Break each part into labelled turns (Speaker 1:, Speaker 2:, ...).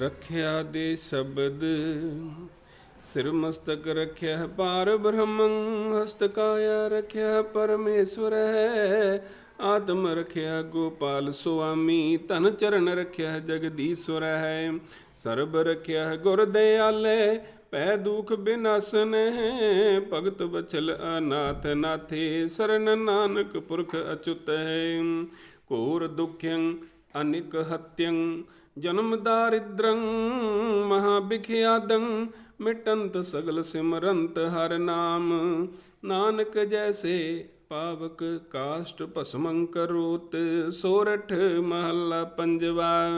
Speaker 1: ਰੱਖਿਆ ਦੇ ਸ਼ਬਦ। ਸਿਰ ਮਸਤਕ ਰੱਖਿਆ ਪਾਰ ਬ੍ਰਹਮੰ ਹਸਤ ਕਾਇਆ ਰੱਖਿਆ ਪਰਮੇਸ਼ਵਰ ਹੈ। ਆਤਮ ਰੱਖਿਆ ਗੋਪਾਲ ਸੁਆਮੀ ਤਨ ਚਰਨ ਰੱਖਿਆ ਜਗਦੀਸ਼ਵਰ ਹੈ। ਸਰਬ ਰੱਖਿਆ ਗੁਰ ਦਿਆਲੇ ਪੈ ਦੁਖ ਬਿਨਾਸਨ ਹੈ। ਭਗਤ ਬਚਲ ਅਨਾਥ ਨਾਥੇ ਸਰਨ ਨਾਨਕ ਪੁਰਖ ਅਚੁਤ ਹੈ। ਕੋਰ ਦੁਖਯੰ, ਅਨਿਕ ਹਤਯੰ ਜਨਮ ਦਾਰਿਦ੍ਰੰ ਮਹਾ ਬਿਖਿਆਦੰ ਮਿਟੰਤ ਸਗਲ ਸਿਮਰੰਤ ਹਰ ਨਾਮ। ਨਾਨਕ ਜੈਸੇ ਪਾਵਕ ਕਾਸ਼ਟ ਭਸਮੰ ਕਰੋਤ, ਸੋਰਠ ਮਹੱਲਾ ਪੰਜਵਾ।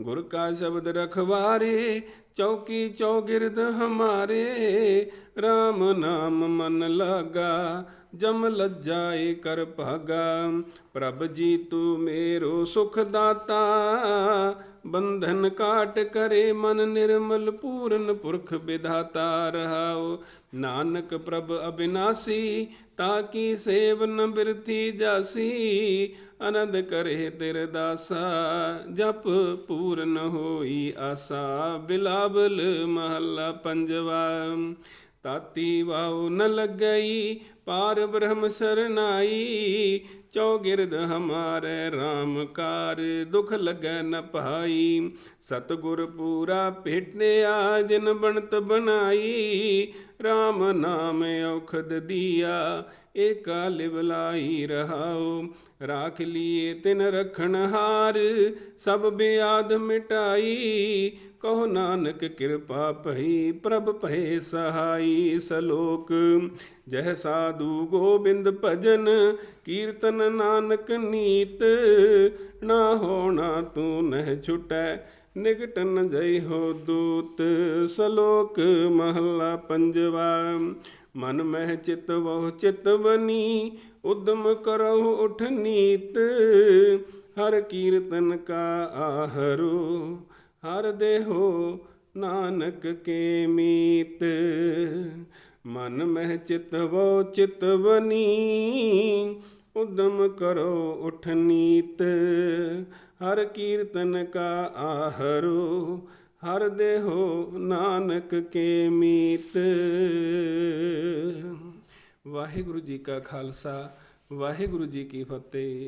Speaker 1: ਗੁਰ ਕਾ ਸ਼ਬਦ ਰਖਵਾਰੇ, ਚੌਕੀ ਚੌਗਿਰਦ ਹਮਾਰੇ। RAM ਨਾਮ ਮਨ ਲਾਗਾ ਜਮ ਲੱਜਾਏ ਕਰ ਭਾਗਾ, ਪ੍ਰਭ ਜੀ ਤੂੰ ਮੇਰੋ ਸੁਖ ਦਾਤਾ। ਬੰਧਨ ਕਾਟ ਕਰੇ ਮਨ ਨਿਰਮਲ, ਪੂਰਨ ਪੁਰਖ ਵਿਧਾਤਾ ਰਹਾਉ। ਨਾਨਕ ਪ੍ਰਭ ਅਬਿਨਾਸੀ ਤਾਕੀ ਸੇਵ ਨ ਬਿਰਥੀ ਜਾਸੀ। ਆਨੰਦ ਕਰੇ ਤੇਰੇ ਦਾਸਾ, ਜਪ ਪੂਰਨ ਹੋਈ ਆਸਾ। ਬਿਲਾਵਲ ਮਹੱਲਾ ਪੰਜਵਾ, ਤਾਤੀ ਵਾਉ ਨ ਲੱਗਈ ਪਾਰ ਬ੍ਰਹਮ ਸਰਨਾਈ, ਚੌਗਿਰਦ ਹਮਾਰੇ RAM ਕਾਰ, ਦੁਖ ਲੱਗੈ ਨ ਪਾਈ ਸਤਗੁਰ ਪੂਰਾ ਭੇਟਿਆ ਜਿਨ ਬਣਤ ਬਣਾਈ। RAM ਨਾਮ ਔਖਦ ਦੀਆ, ਏਕਾ ਲਿਵਲਾਈ ਰਹਾਉ। ਰਾਖ ਲੀਏ ਤਿਨ ਰਖਣ ਹਾਰ, ਸਭ ਬਿਆਦ ਮਿਟਾਈ। ਕਹੋ ਨਾਨਕ ਕਿਰਪਾ ਭਈ, ਪ੍ਰਭ ਭਏ ਸਹਾਈ। ਸਲੋਕ, ਜਹ ਸਾਧੂ ਗੋਬਿੰਦ ਭਜਨ, ਕੀਰਤਨ ਨਾਨਕ ਨੀਤ। ਨਾ ਹੋਣਾ ਤੂੰ ਨਹਿ ਛੁਟੈ ਨਿਕਟਨ ਜਈ ਹੋ ਦੂਤ। ਸਲੋਕ ਮਹੱਲਾ ਪੰਜਵਾ, ਮਨ ਮਹਿ ਚਿਤ ਬਹੁ ਚਿਤ ਉਦਮ ਕਰੋ ਉਠ ਨੀਤ। ਹਰ ਕੀਰਤਨ ਕਾ ਆਹਰੋ, ਹਰ ਦੇਹੋ ਨਾਨਕ ਕੇ ਮੀਤ। ਮਨ ਮਹਿ ਚਿਤਵੋ ਚਿਤਵਨੀ ਉਦਮ ਕਰੋ ਉਠ ਨੀਤ। ਹਰ ਕੀਰਤਨ ਕਾ ਆਹਰੋ, ਹਰ ਦੇਹੋ ਨਾਨਕ ਕੇ ਮੀਤ। ਵਾਹਿਗੁਰੂ ਜੀ ਕਾ ਖਾਲਸਾ, ਵਾਹਿਗੁਰੂ ਜੀ ਕੀ ਫਤਿਹ।